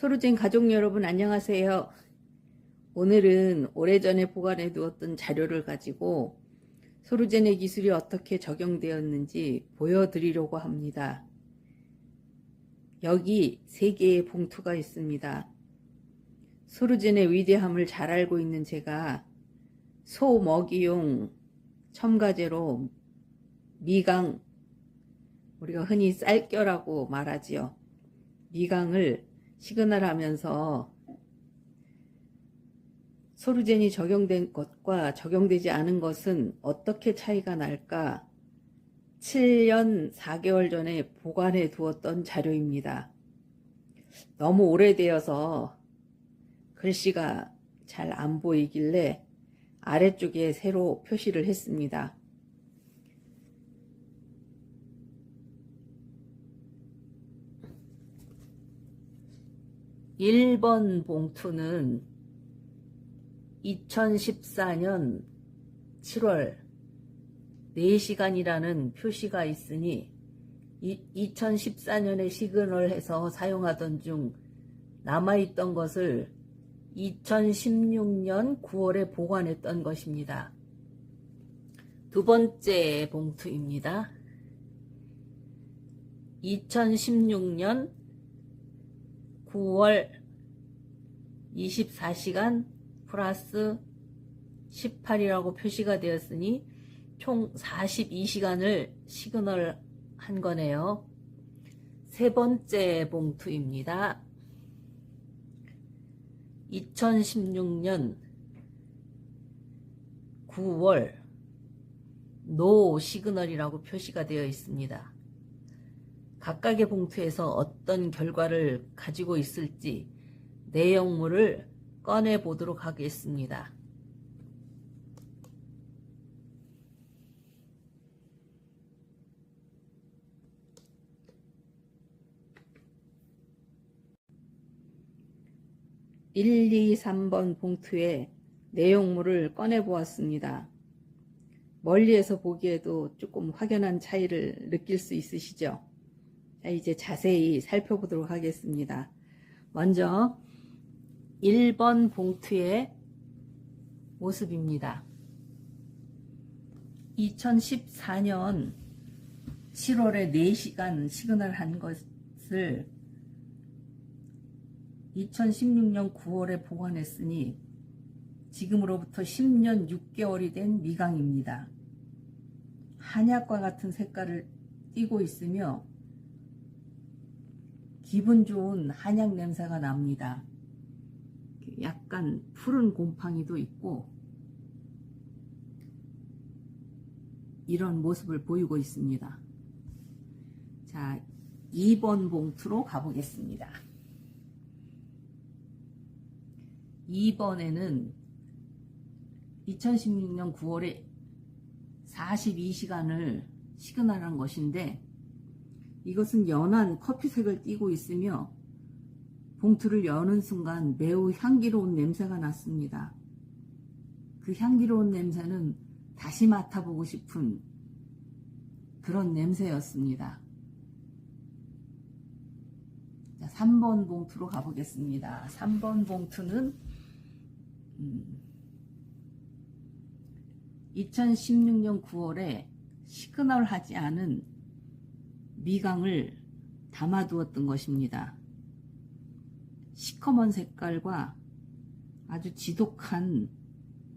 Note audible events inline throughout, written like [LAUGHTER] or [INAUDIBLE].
소루젠 가족 여러분 안녕하세요. 오늘은 오래전에 보관해 두었던 자료를 가지고 소루젠의 기술이 어떻게 적용되었는지 보여드리려고 합니다. 여기 세 개의 봉투가 있습니다. 소루젠의 위대함을 잘 알고 있는 제가 소 먹이용 첨가제로 미강 우리가 흔히 쌀겨라고 말하지요. 미강을 시그널 하면서 소루젠이 적용된 것과 적용되지 않은 것은 어떻게 차이가 날까? 7년 4개월 전에 보관해 두었던 자료입니다. 너무 오래되어서 글씨가 잘 안 보이길래 아래쪽에 새로 표시를 했습니다. 1번 봉투는 2014년 7월 4시간이라는 표시가 있으니 2014년에 시그널해서 사용하던 중 남아있던 것을 2016년 9월에 보관했던 것입니다. 두 번째 봉투입니다. 2016년 9월 24시간 플러스 18이라고 표시가 되었으니 총 42시간을 시그널 한 거네요. 세 번째 봉투입니다. 2016년 9월 노 시그널이라고 표시가 되어 있습니다. 각각의 봉투에서 어떤 결과를 가지고 있을지 내용물을 꺼내 보도록 하겠습니다. (1, 2, 3번) 봉투에 내용물을 꺼내 보았습니다. 멀리에서 보기에도 조금 확연한 차이를 느낄 수 있으시죠? 자, 이제 자세히 살펴보도록 하겠습니다. 먼저 1번 봉투의 모습입니다. 2014년 7월에 4시간 시그널 한 것을 2016년 9월에 보관했으니 지금으로부터 10년 6개월이 된 미강입니다. 한약과 같은 색깔을 띠고 있으며 기분 좋은 한약 냄새가 납니다. 약간 푸른 곰팡이도 있고 이런 모습을 보이고 있습니다. 자, 2번 봉투로 가보겠습니다. 2번에는 2016년 9월에 42시간을 시그널한 것인데 이것은 연한 커피색을 띠고 있으며 봉투를 여는 순간 매우 향기로운 냄새가 났습니다. 그 향기로운 냄새는 다시 맡아보고 싶은 그런 냄새였습니다. 자, 3번 봉투로 가보겠습니다. 3번 봉투는 음, 2016년 9월에 시그널 하지 않은 미강을 담아두었던 것입니다. 시커먼 색깔과 아주 지독한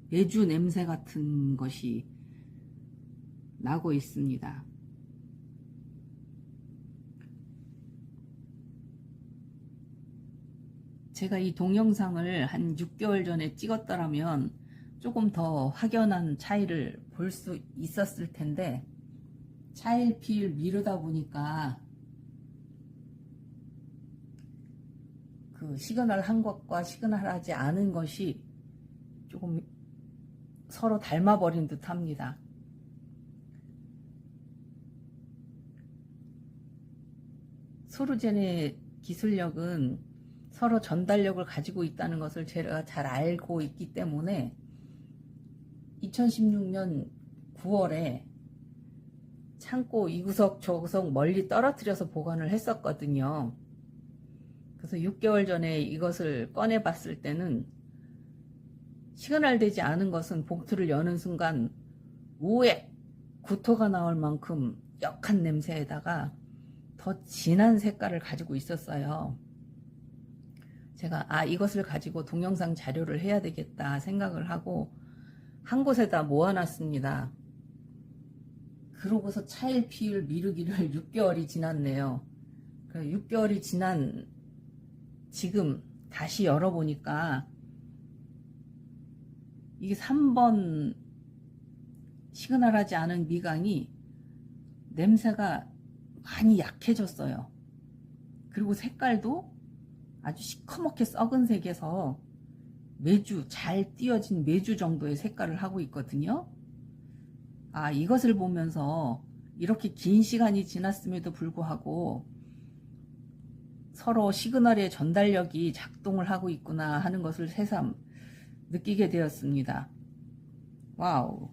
매주 냄새 같은 것이 나고 있습니다. 제가 이 동영상을 한 6개월 전에 찍었더라면 조금 더 확연한 차이를 볼 수 있었을 텐데 차일피일 미루다 보니까 그 시그널 한 것과 시그널 하지 않은 것이 조금 서로 닮아버린 듯 합니다. 소루젠의 기술력은 서로 전달력을 가지고 있다는 것을 제가 잘 알고 있기 때문에 2016년 9월에 창고 이 구석 저 구석 멀리 떨어뜨려서 보관을 했었거든요. 그래서 6개월 전에 이것을 꺼내 봤을 때는 시그널 되지 않은 것은 봉투를 여는 순간 우에 구토가 나올 만큼 역한 냄새에다가 더 진한 색깔을 가지고 있었어요. 제가 아 이것을 가지고 동영상 자료를 해야 되겠다 생각을 하고 한 곳에다 모아놨습니다. 그러고서 차일 피율 미루기를 [LAUGHS] 6개월이 지났네요. 6개월이 지난 지금 다시 열어보니까 이게 3번 시그널하지 않은 미강이 냄새가 많이 약해졌어요. 그리고 색깔도 아주 시커멓게 썩은 색에서 매주 잘 띄어진 매주 정도의 색깔을 하고 있거든요. 아, 이것을 보면서 이렇게 긴 시간이 지났음에도 불구하고 서로 시그널의 전달력이 작동을 하고 있구나 하는 것을 새삼 느끼게 되었습니다. 와우.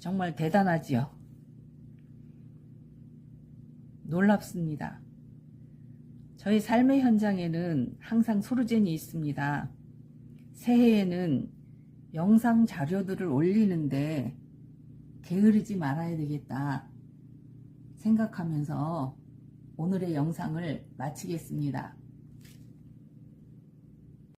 정말 대단하지요. 놀랍습니다. 저희 삶의 현장에는 항상 소르젠이 있습니다. 새해에는 영상 자료들을 올리는데 게으르지 말아야 되겠다 생각하면서 오늘의 영상을 마치겠습니다.